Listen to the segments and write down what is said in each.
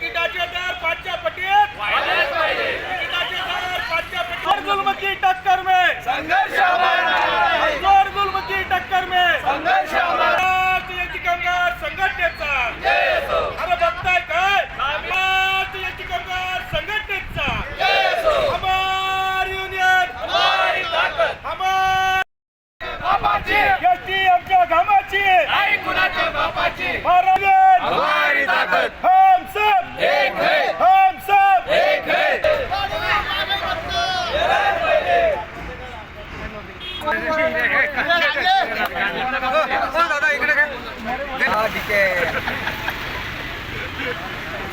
तिकिटाचे दर पाचच्या पटीत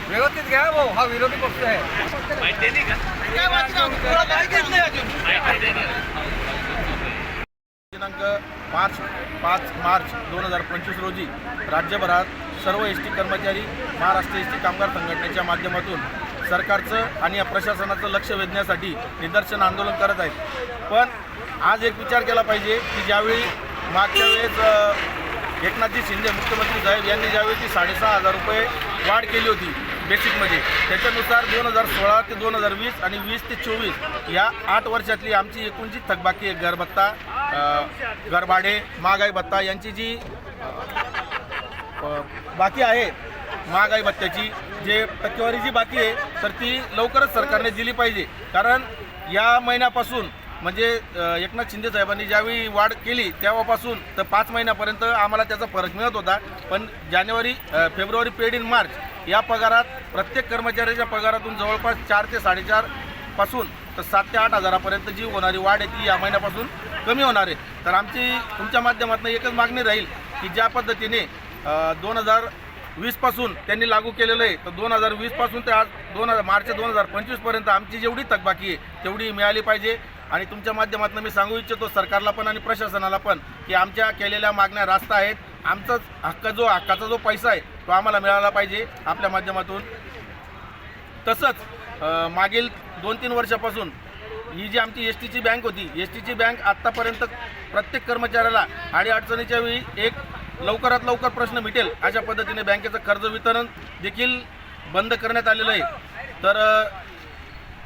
व्यवस्थित घ्या भाऊ हा विरोधी पक्ष आहे दिनांक पाच पाच मार्च दोन हजार पंचवीस रोजी राज्यभरात सर्व एस टी कर्मचारी महाराष्ट्र एस टी कामगार संघटनेच्या माध्यमातून सरकारचं आणि या प्रशासनाचं लक्ष वेधण्यासाठी निदर्शन आंदोलन करत आहेत. पण आज एक विचार केला पाहिजे की ज्यावेळी मागच्या वेळेस एकनाथजी शिंदे मुख्यमंत्री साहेब यांनी ज्यावेळी ती साडेसहा हजार रुपये वाढ केली होती बेसिकमध्ये त्याच्यानुसार दोन हजार सोळा ते दोन हजार वीस आणि वीस ते चोवीस या आठ वर्षातली आमची एकूण जी थकबाकी आहे घरभत्ता अ, घरभाडे महागाई भत्ता यांची जी बाकी आहे महागाई भत्त्याची जे टक्केवारी जी बाकी आहे तर ती लवकरच सरकारने दिली पाहिजे. कारण या महिन्यापासून म्हणजे एकनाथ शिंदे साहेबांनी ज्यावेळी वाढ केली तेव्हापासून तर पाच महिन्यापर्यंत आम्हाला त्याचा फरक मिळत होता. पण जानेवारी फेब्रुवारी पेड इन मार्च या पगारात प्रत्येक कर्मचाऱ्याच्या पगारातून जवळपास चार ते साडेचारपासून तर सात ते आठ हजारापर्यंत जी होणारी वाढ आहे ती या महिन्यापासून कमी होणार आहे. तर आमची तुमच्या माध्यमातून एकच मागणी राहील की ज्या पद्धतीने दोन हजार वीसपासून त्यांनी लागू केलेलं आहे. तर दोन हजार वीसपासून ते आज दोन हजार मार्च दोन हजार पंचवीसपर्यंत आमची जेवढी थकबाकी आहे तेवढी मिळाली पाहिजे. आणि तुमच्या माध्यमातून मी सांगू इच्छितो सरकारला पण आणि प्रशासनाला पण की आमच्या केलेल्या मागण्या रास्त आहेत. आमचाच हक्क जो हक्काचा जो पैसा आहे तो आम्हाला मिळाला पाहिजे आपल्या माध्यमातून. तसंच मागील दोन तीन वर्षापासून ही जी आमची एस टीची बँक होती एस टीची बँक आत्तापर्यंत प्रत्येक कर्मचाऱ्याला अडीअडचणीच्या वेळी एक लवकरात लवकर प्रश्न मिटेल. अशा पद्धतीने बँकेचं कर्ज वितरण देखील बंद करण्यात आलेलं आहे. तर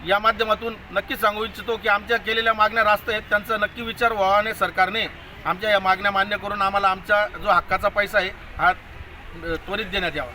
या माध्यमातून नक्कीच सांगू इच्छितो की आमच्या केलेल्या मागण्या रास्त आहेत. त्यांचा नक्की विचार व्हावा आणि सरकारने आमच्या या मागण्या मान्य करून आम्हाला आमचा जो हक्काचा पैसा आहे हा त्वरित देण्यात यावा.